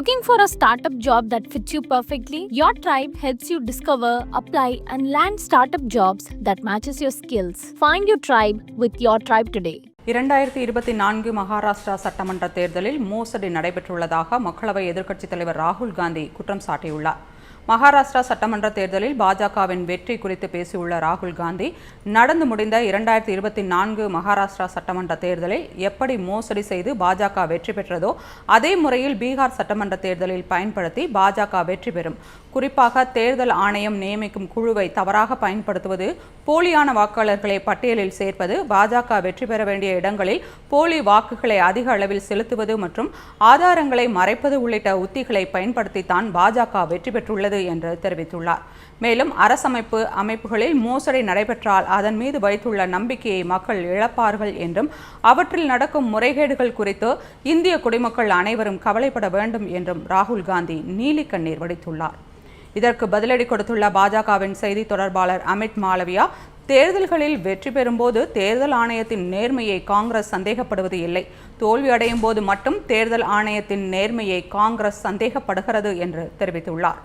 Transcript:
Looking for a startup job that fits you perfectly? Your tribe helps you discover, apply, and land startup jobs that matches your skills. Find your tribe with your tribe today. இரண்டாயிரத்தி இருபத்தி நான்கு மகாராஷ்டிரா சட்டமன்ற தேர்தலில் மோசடி நடைபெற்றுள்ளதாக மக்களவை எதிர்க்கட்சித் தலைவர் ராகுல் காந்தி குற்றம் சாட்டியுள்ளார் மகாராஷ்டிரா சட்டமன்ற தேர்தலில் பாஜகவின் வெற்றி குறித்து பேசியுள்ள ராகுல் காந்தி நடந்து முடிந்த இரண்டாயிரத்தி இருபத்தி நான்கு மகாராஷ்டிரா சட்டமன்ற தேர்தலில் எப்படி மோசடி செய்து பாஜக வெற்றி பெற்றதோ அதே முறையில் பீகார் சட்டமன்ற தேர்தலில் பயன்படுத்தி பாஜக வெற்றி பெறும். குறிப்பாக தேர்தல் ஆணையம் நியமிக்கும் குழுவை தவறாக பயன்படுத்துவது போலியான வாக்காளர்களை பட்டியலில் சேர்ப்பது பாஜக வெற்றி பெற வேண்டிய இடங்களில் போலி வாக்குகளை அதிக அளவில் செலுத்துவது மற்றும் ஆதாரங்களை மறைப்பது உள்ளிட்ட உத்திகளை பயன்படுத்தித்தான் பாஜக வெற்றி பெற்றுள்ளது என்று தெரிவித்துள்ளார். மேலும் அரசமைப்பு அமைப்புகளில் மோசடி நடைபெற்றால் அதன் மீது வைத்துள்ள நம்பிக்கையை மக்கள் இழப்பார்கள் என்றும் அவற்றில் நடக்கும் முறைகேடுகள் குறித்து இந்திய குடிமக்கள் அனைவரும் கவலைப்பட வேண்டும் என்றும் ராகுல் காந்தி நீலி கண்ணீர் வடித்துள்ளார். இதற்கு பதிலடி கொடுத்துள்ள பாஜகவின் செய்தி தொடர்பாளர் அமித் மாளவியா தேர்தல்களில் வெற்றி பெறும்போது தேர்தல் ஆணையத்தின் நேர்மையை காங்கிரஸ் சந்தேகப்படுவது இல்லை. தோல்வி அடையும் போது மட்டும் தேர்தல் ஆணையத்தின் நேர்மையை காங்கிரஸ் சந்தேகப்படுகிறது என்று தெரிவித்துள்ளார்.